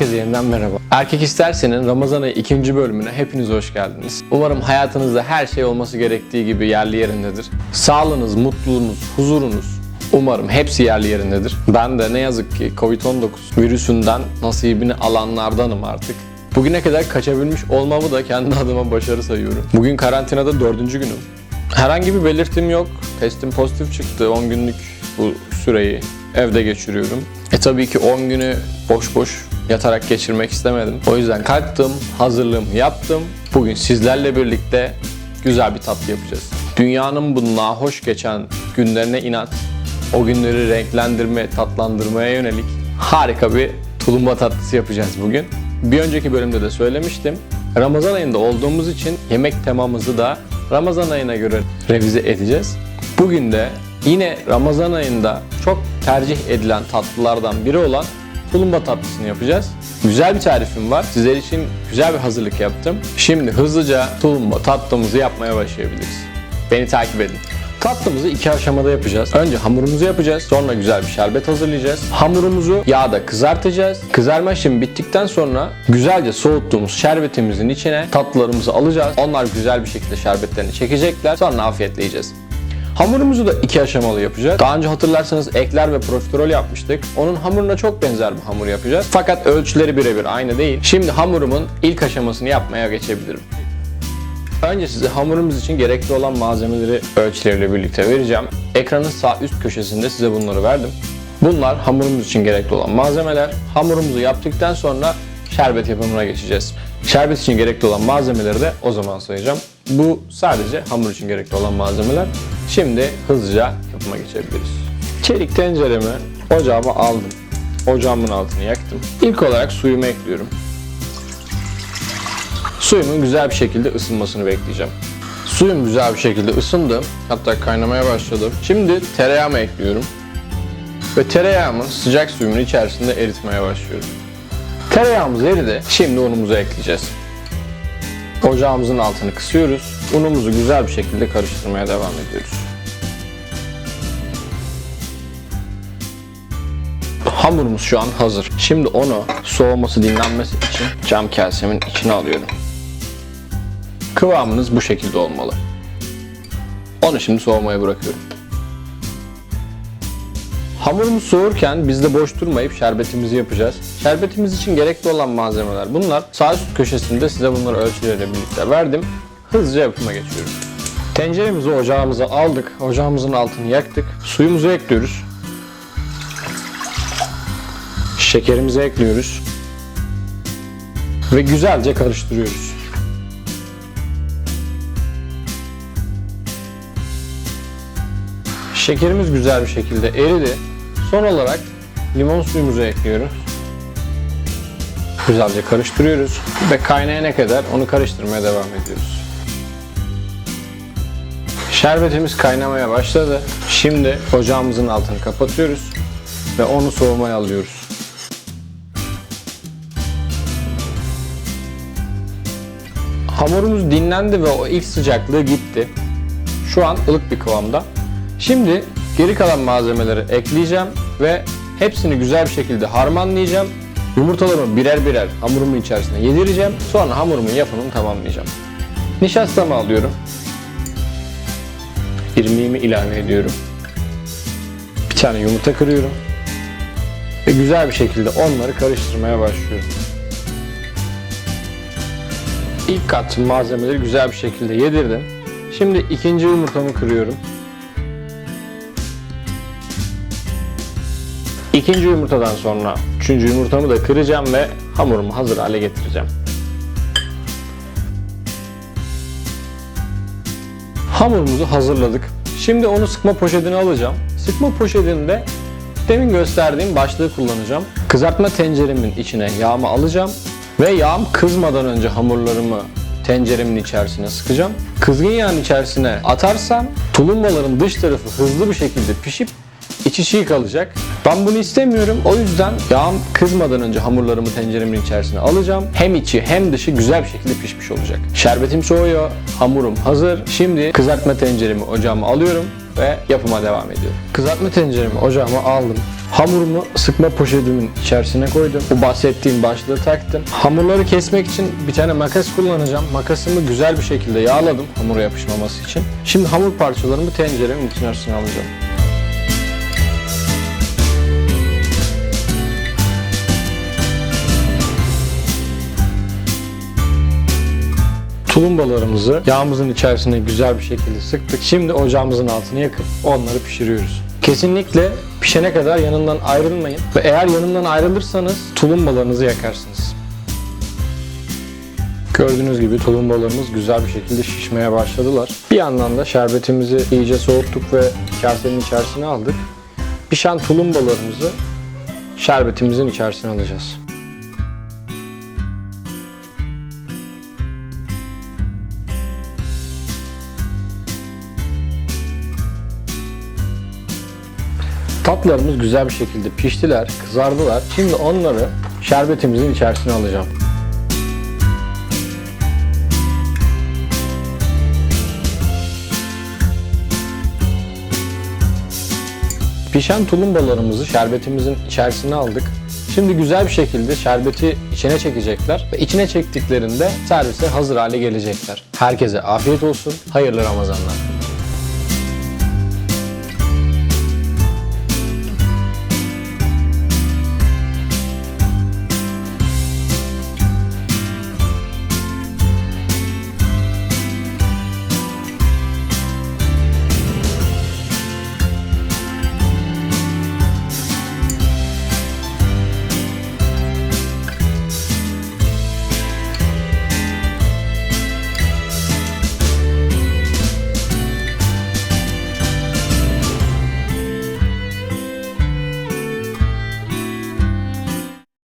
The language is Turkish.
Herkese yeniden merhaba. Erkek İstersen'in Ramazan ayı ikinci bölümüne hepiniz hoş geldiniz. Umarım hayatınızda her şey olması gerektiği gibi yerli yerindedir. Sağlığınız, mutluluğunuz, huzurunuz umarım hepsi yerli yerindedir. Ben de ne yazık ki Covid-19 virüsünden nasibini alanlardanım artık. Bugüne kadar kaçabilmiş olmamı da kendi adıma başarı sayıyorum. Bugün karantinada dördüncü günüm. Herhangi bir belirtim yok. Testim pozitif çıktı. 10 günlük bu süreyi evde geçiriyorum. E tabii ki 10 günü boş boş yatarak geçirmek istemedim. O yüzden kalktım, hazırlığımı yaptım. Bugün sizlerle birlikte güzel bir tatlı yapacağız. Dünyanın bu nahoş geçen günlerine inat, o günleri renklendirme, tatlandırmaya yönelik harika bir tulumba tatlısı yapacağız bugün. Bir önceki bölümde de söylemiştim. Ramazan ayında olduğumuz için yemek temamızı da Ramazan ayına göre revize edeceğiz. Bugün de yine Ramazan ayında çok tercih edilen tatlılardan biri olan tulumba tatlısını yapacağız. Güzel bir tarifim var. Sizler için güzel bir hazırlık yaptım. Şimdi hızlıca tulumba tatlımızı yapmaya başlayabiliriz. Beni takip edin. Tatlımızı iki aşamada yapacağız. Önce hamurumuzu yapacağız. Sonra güzel bir şerbet hazırlayacağız. Hamurumuzu yağda kızartacağız. Kızarma işlemi bittikten sonra güzelce soğuttuğumuz şerbetimizin içine tatlılarımızı alacağız. Onlar güzel bir şekilde şerbetlerini çekecekler. Sonra afiyetle yiyeceğiz. Hamurumuzu da iki aşamalı yapacağız. Daha önce hatırlarsanız ekler ve profiterol yapmıştık. Onun hamuruna çok benzer bir hamur yapacağız. Fakat ölçüleri birebir aynı değil. Şimdi hamurumun ilk aşamasını yapmaya geçebilirim. Önce size hamurumuz için gerekli olan malzemeleri ölçüleriyle birlikte vereceğim. Ekranın sağ üst köşesinde size bunları verdim. Bunlar hamurumuz için gerekli olan malzemeler. Hamurumuzu yaptıktan sonra şerbet yapımına geçeceğiz. Şerbet için gerekli olan malzemeleri de o zaman sayacağım. Bu sadece hamur için gerekli olan malzemeler. Şimdi hızlıca yapıma geçebiliriz. Çelik tenceremi ocağıma aldım. Ocağımın altını yaktım. İlk olarak suyumu ekliyorum. Suyumun güzel bir şekilde ısınmasını bekleyeceğim. Suyum güzel bir şekilde ısındı. Hatta kaynamaya başladı. Şimdi tereyağımı ekliyorum. Ve tereyağımı sıcak suyumun içerisinde eritmeye başlıyorum. Tereyağımız eridi. Şimdi unumuzu ekleyeceğiz. Ocağımızın altını kısıyoruz. Unumuzu güzel bir şekilde karıştırmaya devam ediyoruz. Hamurumuz şu an hazır. Şimdi onu soğuması, dinlenmesi için cam kasemin içine alıyorum. Kıvamınız bu şekilde olmalı. Onu şimdi soğumaya bırakıyorum. Hamurumuz soğurken biz de boş durmayıp şerbetimizi yapacağız. Şerbetimiz için gerekli olan malzemeler bunlar. Sağ üst köşesinde size bunları ölçüleriyle birlikte verdim. Hızlıca yapıma geçiyorum. Tenceremizi ocağımıza aldık. Ocağımızın altını yaktık. Suyumuzu ekliyoruz. Şekerimizi ekliyoruz. Ve güzelce karıştırıyoruz. Şekerimiz güzel bir şekilde eridi. Son olarak limon suyumuzu ekliyoruz. Güzelce karıştırıyoruz ve kaynayana kadar onu karıştırmaya devam ediyoruz. Şerbetimiz kaynamaya başladı. Şimdi ocağımızın altını kapatıyoruz ve onu soğumaya alıyoruz. Hamurumuz dinlendi ve o ilk sıcaklığı gitti. Şu an ılık bir kıvamda. Şimdi geri kalan malzemeleri ekleyeceğim ve hepsini güzel bir şekilde harmanlayacağım. Yumurtalarımı birer birer hamurumun içerisine yedireceğim. Sonra hamurumun yapımını tamamlayacağım. Nişastamı alıyorum. İrmiğimi ilave ediyorum. Bir tane yumurta kırıyorum. Ve güzel bir şekilde onları karıştırmaya başlıyorum. İlk kattığım malzemeleri güzel bir şekilde yedirdim. Şimdi ikinci yumurtamı kırıyorum. İkinci yumurtadan sonra üçüncü yumurtamı da kıracağım ve hamurumu hazır hale getireceğim. Hamurumuzu hazırladık. Şimdi onu sıkma poşetine alacağım. Sıkma poşetinde demin gösterdiğim başlığı kullanacağım. Kızartma tenceremin içine yağımı alacağım ve yağım kızmadan önce hamurlarımı tenceremin içerisine sıkacağım. Kızgın yağın içerisine atarsam tulumbaların dış tarafı hızlı bir şekilde pişip içi çiğ kalacak. Ben bunu istemiyorum. O yüzden yağım kızmadan önce hamurlarımı tenceremin içerisine alacağım. Hem içi hem dışı güzel bir şekilde pişmiş olacak. Şerbetim soğuyor. Hamurum hazır. Şimdi kızartma tenceremi ocağıma alıyorum ve yapıma devam ediyorum. Kızartma tenceremi ocağıma aldım. Hamurumu sıkma poşetimin içerisine koydum. Bu bahsettiğim başlığı taktım. Hamurları kesmek için bir tane makas kullanacağım. Makasımı güzel bir şekilde yağladım hamura yapışmaması için. Şimdi hamur parçalarımı tenceremin içerisine alacağım. Tulumbalarımızı yağımızın içerisine güzel bir şekilde sıktık. Şimdi ocağımızın altını yakıp onları pişiriyoruz. Kesinlikle pişene kadar yanından ayrılmayın ve eğer yanından ayrılırsanız tulumbalarınızı yakarsınız. Gördüğünüz gibi tulumbalarımız güzel bir şekilde şişmeye başladılar. Bir yandan da şerbetimizi iyice soğuttuk ve kasenin içerisine aldık. Pişen tulumbalarımızı şerbetimizin içerisine alacağız. Tatlarımız güzel bir şekilde piştiler, kızardılar. Şimdi onları şerbetimizin içerisine alacağım. Pişen tulumbalarımızı şerbetimizin içerisine aldık. Şimdi güzel bir şekilde şerbeti içine çekecekler ve içine çektiklerinde servise hazır hale gelecekler. Herkese afiyet olsun, hayırlı Ramazanlar.